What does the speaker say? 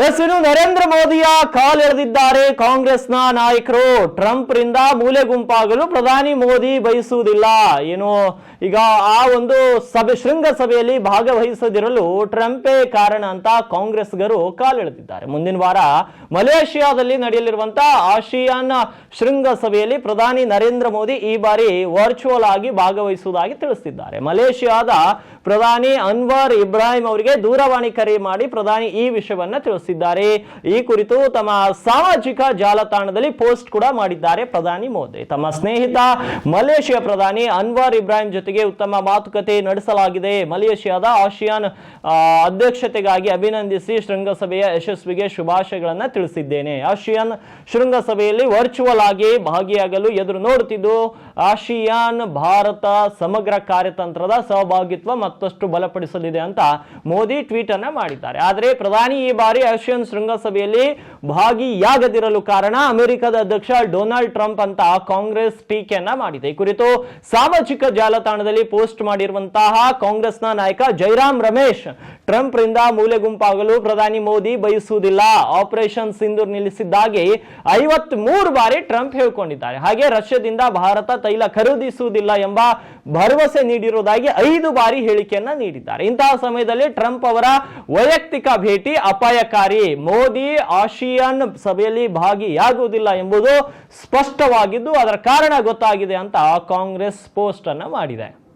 S Narendra ಮೋದಿಯ ಕಾಲೆಳೆದಿದ್ದಾರೆ ಕಾಂಗ್ರೆಸ್ನ ನಾಯಕರು. Trump ರಿಂದ ಮೂಲೆ ಗುಂಪಾಗಲು ಪ್ರಧಾನಿ ಮೋದಿ ಬಯಸುವುದಿಲ್ಲ. ಏನು ಈಗ ಆ ಒಂದು ಸಭೆ ಶೃಂಗ ಸಭೆಯಲ್ಲಿ ಭಾಗವಹಿಸದಿರಲು ಟ್ರಂಪೇ ಕಾರಣ ಅಂತ ಕಾಂಗ್ರೆಸ್ಗರು ಕಾಲೆಳೆದಿದ್ದಾರೆ ಮುಂದಿನ ವಾರ ಮಲೇಷಿಯಾದಲ್ಲಿ ನಡೆಯಲಿರುವಂತಹ ಆಶಿಯಾನ್ ಶೃಂಗ ಸಭೆಯಲ್ಲಿ ಪ್ರಧಾನಿ ನರೇಂದ್ರ ಮೋದಿ ಈ ಬಾರಿ ವರ್ಚುವಲ್ ಆಗಿ ಭಾಗವಹಿಸುವುದಾಗಿ ತಿಳಿಸಿದ್ದಾರೆ. ಮಲೇಷಿಯಾದ ಪ್ರಧಾನಿ ಅನ್ವರ್ ಇಬ್ರಾಹಿಂ ಅವರಿಗೆ ದೂರವಾಣಿ ಕರೆ ಮಾಡಿ ಪ್ರಧಾನಿ ಈ ವಿಷಯವನ್ನ ತಿಳಿಸಿದ್ದಾರೆ. ಈ ಕುರಿತು ತಮ್ಮ ಸಾಮಾಜಿಕ ಜಾಲತಾಣದಲ್ಲಿ ಪೋಸ್ಟ್ ಕೂಡ ಮಾಡಿದ್ದಾರೆ ಪ್ರಧಾನಿ ಮೋದಿ. ತಮ್ಮ ಸ್ನೇಹಿತ ಮಲೇಷಿಯಾ ಪ್ರಧಾನಿ ಅನ್ವರ್ ಇಬ್ರಾಹಿಂ ಜೊತೆಗೆ ಉತ್ತಮ ಮಾತುಕತೆ ನಡೆಸಲಾಗಿದೆ. ಮಲೇಷಿಯಾದ ಆಸಿಯಾನ್ ಆ, ಅಧ್ಯಕ್ಷತೆಗಾಗಿ ಅಭಿನಂದಿಸಿ ಶೃಂಗಸಭೆಯ ಯಶಸ್ವಿಗೆ ಶುಭಾಶಯಗಳನ್ನು ತಿಳಿಸಿದ್ದೇನೆ. ಆಸಿಯಾನ್ ಶೃಂಗಸಭೆಯಲ್ಲಿ ವರ್ಚುವಲ್ ಆಗಿ ಭಾಗಿಯಾಗಲು ಎದುರು ನೋಡುತ್ತಿದ್ದು ಆಸಿಯಾನ್ ಭಾರತ ಸಮಗ್ರ ಕಾರ್ಯತಂತ್ರದ ಸಹಭಾಗಿತ್ವ ಮತ್ತಷ್ಟು ಬಲಪಡಿಸಲಿದೆ ಅಂತ ಮೋದಿ ಟ್ವೀಟ್ ಅನ್ನ ಮಾಡಿದ್ದಾರೆ. ಆದರೆ ಪ್ರಧಾನಿ ಈ ಬಾರಿ ಆಸಿಯಾನ್ ಶೃಂಗಸಭೆಯಲ್ಲಿ ಭಾಗಿಯಾಗದಿರಲು ಕಾರಣ ಅಮೆರಿಕದ ಅಧ್ಯಕ್ಷ ಡೊನಾಲ್ಡ್ ಟ್ರಂಪ್ ಅಂತ ಕಾಂಗ್ರೆಸ್ ಟೀಕೆಯನ್ನ ಮಾಡಿದೆ. ಈ ಕುರಿತು ಸಾಮಾಜಿಕ ಜಾಲತಾಣದಲ್ಲಿ ಪೋಸ್ಟ್ ಮಾಡಿರುವಂತಹ ಕಾಂಗ್ರೆಸ್ನ ನಾಯಕ ಜೈರಾಮ್ ರಮೇಶ್, ಟ್ರಂಪ್ ರಿಂದ ಮೂಲೆ ಗುಂಪಾಗಲು ಪ್ರಧಾನಿ ಮೋದಿ ಬಯಸುವುದಿಲ್ಲ. ಆಪರೇಷನ್ ಸಿಂಧೂರ್ ನಿಲ್ಲಿಸಿದ್ದಾಗಿ ಐವತ್ ಮೂರು ಬಾರಿ ಟ್ರಂಪ್ ಹೇಳಿಕೊಂಡಿದ್ದಾರೆ. ಹಾಗೆ ರಷ್ಯಾದಿಂದ ಭಾರತ ತೈಲ ಖರೀದಿಸುವುದಿಲ್ಲ ಎಂಬ ಭರವಸೆ ನೀಡಿರುವುದಾಗಿ ಐದು ಬಾರಿ ಹೇಳಿಕೆಯನ್ನ ನೀಡಿದ್ದಾರೆ. ಇಂತಹ ಸಮಯದಲ್ಲಿ ಟ್ರಂಪ್ ಅವರ ವೈಯಕ್ತಿಕ ಭೇಟಿ ಅಪಾಯಕಾರಿ. ಮೋದಿ ಆಸಿಯಾನ್ ಸಭೆಯಲ್ಲಿ ಭಾಗಿಯಾಗುವುದಿಲ್ಲ ಎಂಬುದು ಸ್ಪಷ್ಟವಾಗಿದ್ದು ಅದರ ಕಾರಣ ಗೊತ್ತಾಗಿದೆ ಅಂತ ಕಾಂಗ್ರೆಸ್ ಪೋಸ್ಟ್ ಅನ್ನು ಮಾಡಿದೆ.